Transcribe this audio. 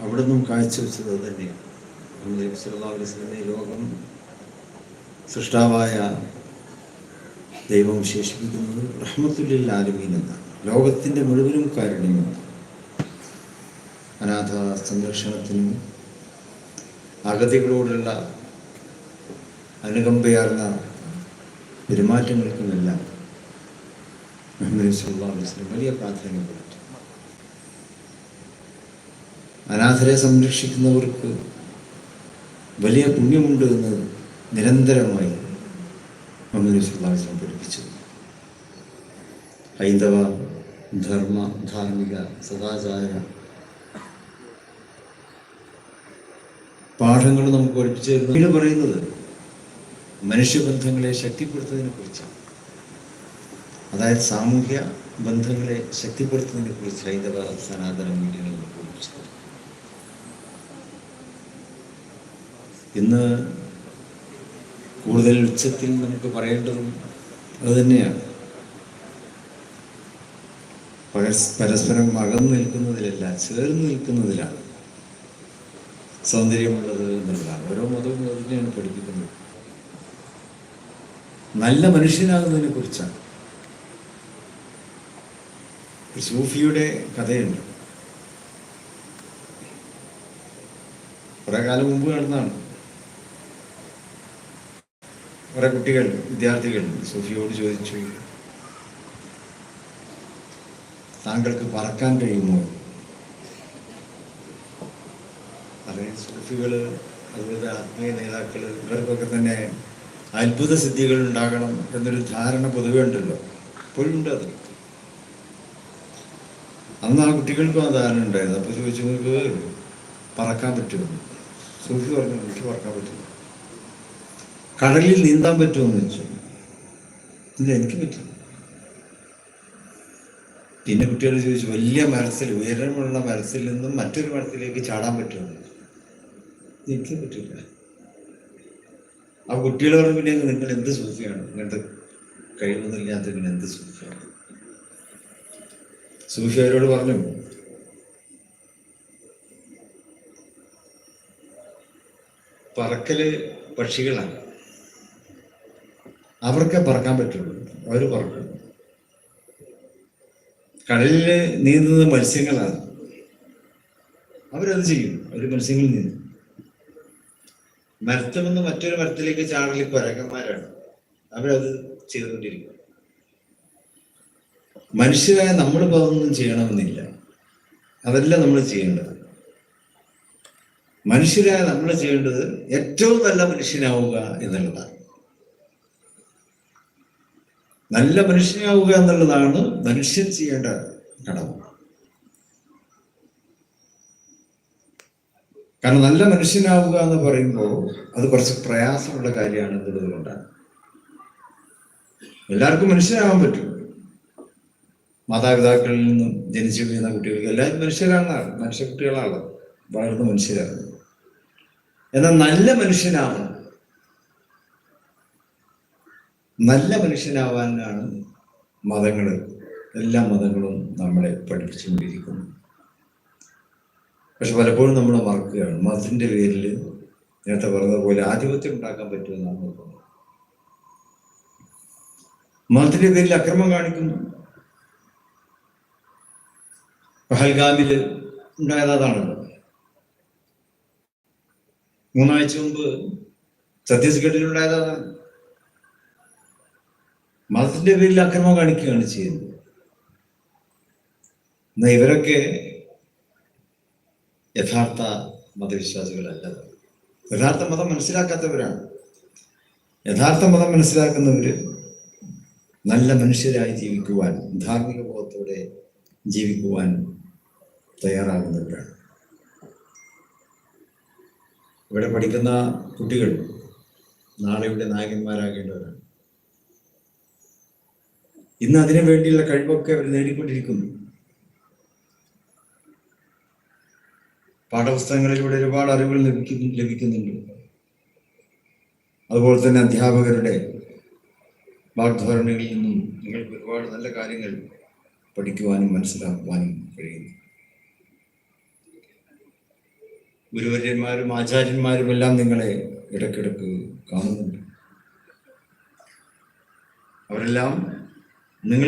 അവിടെ നിന്നും കാഴ്ചവെച്ചത് അത് തന്നെയാണ്. മുഹമ്മദ് അലൈഹി വസല്ലമയെ ലോകം സൃഷ്ടാവായ ദൈവം വിശേഷിപ്പിക്കുന്നത് റഹ്മത്തുല്ലിൽ ആലമീൻ എന്നാണ്. ലോകത്തിന്റെ മുഴുവനും കാരുണ്യമാണ് അനാഥ സംരക്ഷണത്തിനും അഗതികളോടുള്ള അനുകമ്പയാർന്ന പെരുമാറ്റങ്ങൾക്കുമെല്ലാം മുഹമ്മദ് അലൈഹി വസല്ലം വലിയ പ്രാധാന്യം കൊടുത്തു അനാഥരെ സംരക്ഷിക്കുന്നവർക്ക് വലിയ പുണ്യമുണ്ട് എന്ന് നിരന്തരമായി വസല്ലം പഠിപ്പിച്ചു. ഹൈന്ദവ ധർമ്മ ധാർമ്മിക സദാചാര പാഠങ്ങൾ നമുക്ക് പഠിപ്പിച്ചു തരുന്നു പറയുന്നത് മനുഷ്യബന്ധങ്ങളെ ശക്തിപ്പെടുത്തുന്നതിനെ കുറിച്ചാണ്. അതായത് സാമൂഹ്യ ബന്ധങ്ങളെ ശക്തിപ്പെടുത്തുന്നതിനെ കുറിച്ച് ഹൈന്ദവ സനാതന മൂല്യങ്ങൾ നമുക്ക് പഠിപ്പിച്ചു ഇന്ന് കൂടുതൽ ഉച്ചത്തിൽ നമുക്ക് പറയേണ്ടതും അതുതന്നെയാണ് പരസ്പരം അകന്നു നിൽക്കുന്നതിലല്ല ചേർന്ന് നിൽക്കുന്നതിലാണ് സൗന്ദര്യമുള്ളത് എന്നുള്ളതാണ്. ഓരോ മതവും അതിനെയാണ് പഠിപ്പിക്കുന്നത്. നല്ല മനുഷ്യനാകുന്നതിനെ കുറിച്ചാണ്. സൂഫിയുടെ കഥയുണ്ട്. കുറെ കാലം മുമ്പ് നടന്നതാണ്. കുറെ കുട്ടികൾ വിദ്യാർത്ഥികൾ സുഫിയോട് ചോദിച്ചു താങ്കൾക്ക് പറക്കാൻ കഴിയുമോ? അതെ സുഫികൾ അതുപോലെ ആത്മീയ നേതാക്കൾ ഇവർക്കൊക്കെ തന്നെ അത്ഭുത സിദ്ധികൾ ഉണ്ടാകണം എന്നൊരു ധാരണ പൊതുവെ ഉണ്ടല്ലോ. ഇപ്പോഴും ഉണ്ട് അത്. അന്ന് ആ കുട്ടികൾക്കും ആ ധാരണ ഉണ്ടായിരുന്നു. അപ്പൊ ചോദിച്ചു നിങ്ങൾക്ക് പറക്കാൻ പറ്റുമോ? സൂഫി പറഞ്ഞു എനിക്ക് പറക്കാൻ പറ്റും കടലിൽ നീന്താൻ പറ്റുമെന്ന് ചോദിച്ചു. ഇല്ല എനിക്ക് പറ്റും പിന്നെ കുട്ടികൾ ചോദിച്ചു വലിയ മരത്തിൽ ഉയരമുള്ള മരത്തിൽ നിന്നും മറ്റൊരു മരത്തിലേക്ക് ചാടാൻ പറ്റുമെന്ന് വെച്ചു എനിക്ക് പറ്റില്ല. ആ പറഞ്ഞു പിന്നെ നിങ്ങൾ എന്ത് സൂഫിയാണ് ഇങ്ങനത്തെ കഴിവൊന്നുമില്ലാത്ത പിന്നെ എന്ത് സൂഫിയാണ് സൂഫി അവരോട് പറഞ്ഞു പറക്കൽ പക്ഷികളാണ്. അവർക്ക് പറക്കാൻ പറ്റുള്ളൂ. അവർ പറക്കും കടലിൽ നീന്തുന്നത് മത്സ്യങ്ങളാണ്. അവരത് ചെയ്യും. അവർ മത്സ്യങ്ങളിൽ നീന്തും. മരത്തിൽ മറ്റൊരു മരത്തിലേക്ക് ചാടലി പരകന്മാരാണ് അവരത് ചെയ്തുകൊണ്ടിരിക്കും. മനുഷ്യരായ നമ്മളിപ്പോൾ അതൊന്നും ചെയ്യണമെന്നില്ല. അതല്ല നമ്മൾ ചെയ്യേണ്ടത്. മനുഷ്യരായ നമ്മൾ ചെയ്യേണ്ടത് ഏറ്റവും നല്ല മനുഷ്യനാവുക എന്നുള്ളതാണ്. നല്ല മനുഷ്യനാവുക എന്നുള്ളതാണ് മനുഷ്യൻ ചെയ്യേണ്ട കടമ കാരണം നല്ല മനുഷ്യനാവുക എന്ന് പറയുമ്പോൾ അത് കുറച്ച് പ്രയാസമുള്ള കാര്യമാണ് എന്നുള്ളത് കൊണ്ടാണ് എല്ലാവർക്കും മനുഷ്യനാവാൻ പറ്റും. മാതാപിതാക്കളിൽ നിന്നും ജനിച്ചു വീഴുന്ന കുട്ടികൾക്ക് എല്ലാവരും മനുഷ്യരാണ് മനുഷ്യ കുട്ടികളാണ് വളർന്ന മനുഷ്യരാണ്. എന്നാൽ നല്ല മനുഷ്യനാവണം. നല്ല മനുഷ്യനാവാനാണ് മതങ്ങൾ. എല്ലാ മതങ്ങളും നമ്മളെ പഠിപ്പിച്ചുകൊണ്ടിരിക്കുന്നത് പക്ഷെ പലപ്പോഴും നമ്മൾ മറക്കുകയാണ്. മതത്തിന്റെ പേരിൽ നേരത്തെ പറഞ്ഞതുപോലെ ആധിപത്യം ഉണ്ടാക്കാൻ പറ്റുമെന്നാണ് നോക്കുന്നത് മതത്തിന്റെ പേരിൽ അക്രമം കാണിക്കുന്നു. പഹൽഗാമിൽ ഉണ്ടായത് അതാണല്ലോ. മൂന്നാഴ്ച മുമ്പ് ഛത്തീസ്ഗഡിൽ ഉണ്ടായത് മതത്തിന്റെ പേരിൽ അക്രമം കാണിക്കുകയാണ് ചെയ്യുന്നത്. എന്നാ ഇവരൊക്കെ യഥാർത്ഥ മതവിശ്വാസികളല്ല. യഥാർത്ഥ മതം മനസ്സിലാക്കാത്തവരാണ്. യഥാർത്ഥ മതം മനസ്സിലാക്കുന്നവര് നല്ല മനുഷ്യരായി ജീവിക്കുവാൻ ധാർമ്മിക ബോധത്തോടെ ജീവിക്കുവാൻ തയ്യാറാകുന്നവരാണ്. ഇവിടെ പഠിക്കുന്ന കുട്ടികൾ നാളെയുടെ നായകന്മാരാകേണ്ടവരാണ്. ഇന്ന് അതിനു വേണ്ടിയുള്ള കഴിവൊക്കെ അവർ നേടിക്കൊണ്ടിരിക്കുന്നു. പാഠപുസ്തകങ്ങളിലൂടെ ഒരുപാട് അറിവുകൾ ലഭിക്കുന്നു ലഭിക്കുന്നുണ്ട്. അതുപോലെ തന്നെ അധ്യാപകരുടെ വാഗ്ധോരണികളിൽ നിന്നും നിങ്ങൾക്ക് ഒരുപാട് നല്ല കാര്യങ്ങൾ പഠിക്കുവാനും മനസ്സിലാക്കുവാനും കഴിയുന്നു. ഗുരുവര്യന്മാരും ആചാര്യന്മാരും എല്ലാം നിങ്ങളെ ഇടയ്ക്കിടയ്ക്ക് കാണുന്നുണ്ട്. അവരെല്ലാം നിങ്ങൾ